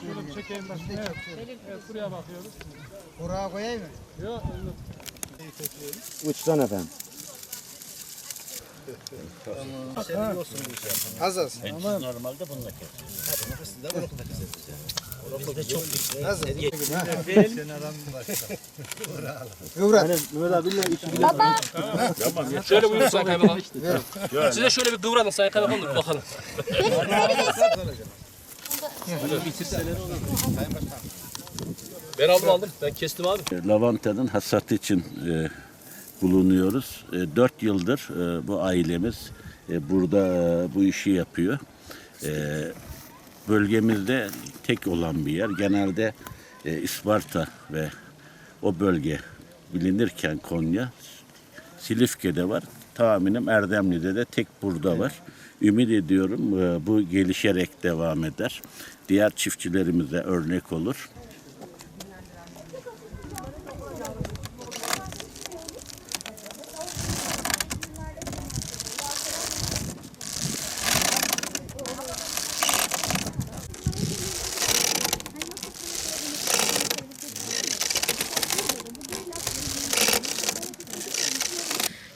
Şöyle bir çekeyim başına. Evet, evet. buraya bakıyoruz. Oraya koyayım mı? Yok, onu Uçtan efendim. Hazır. Normalde bununla kesiyoruz. Hazır. Kıvrat. Mehmet abiyle üçü bile Şöyle buyurun Sayın Kaymakam. Size şöyle bir kıvranın Sayın Kaymakam da bir bakalım. Ben aldım aldım. Ben kestim abi. Lavantanın hasatı için e, bulunuyoruz. E, 4 yıldır e, bu ailemiz e, burada e, bu işi yapıyor. E, bölgemizde tek olan bir yer. Genelde e, Isparta ve o bölge bilinirken Konya, Silifke'de var. Tahminim Erdemli'de de tek burada var. Ümit ediyorum e, bu gelişerek devam eder. Diğer çiftçilerimize örnek olur.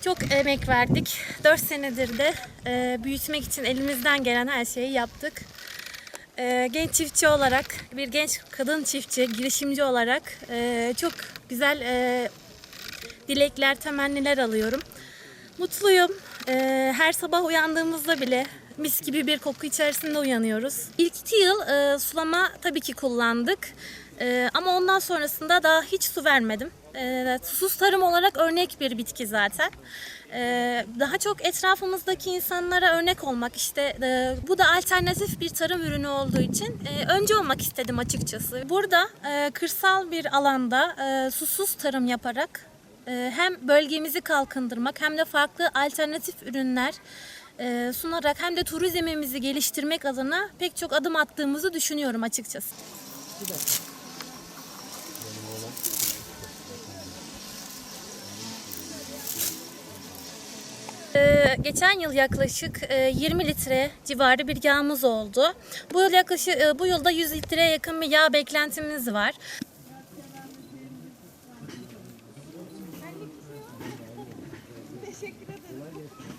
Çok emek verdik. 4 senedir de e, büyütmek için elimizden gelen her şeyi yaptık. E, genç çiftçi olarak, bir genç kadın çiftçi, girişimci olarak e, çok güzel e, dilekler, temenniler alıyorum. Mutluyum. E, her sabah uyandığımızda bile mis gibi bir koku içerisinde uyanıyoruz. İlk iki yıl e, sulama tabii ki kullandık. E, ama ondan sonrasında daha hiç su vermedim. E, susuz tarım olarak örnek bir bitki zaten. E, daha çok etrafımızdaki insanlara örnek olmak işte e, bu da alternatif bir tarım ürünü olduğu için e, önce olmak istedim açıkçası. Burada e, kırsal bir alanda e, susuz tarım yaparak hem bölgemizi kalkındırmak hem de farklı alternatif ürünler e, sunarak hem de turizmimizi geliştirmek adına pek çok adım attığımızı düşünüyorum açıkçası. Ee, geçen yıl yaklaşık e, 20 litre civarı bir yağımız oldu. Bu yıl yaklaşık e, bu yılda 100 litreye yakın bir yağ beklentimiz var. Teşekkür ederim.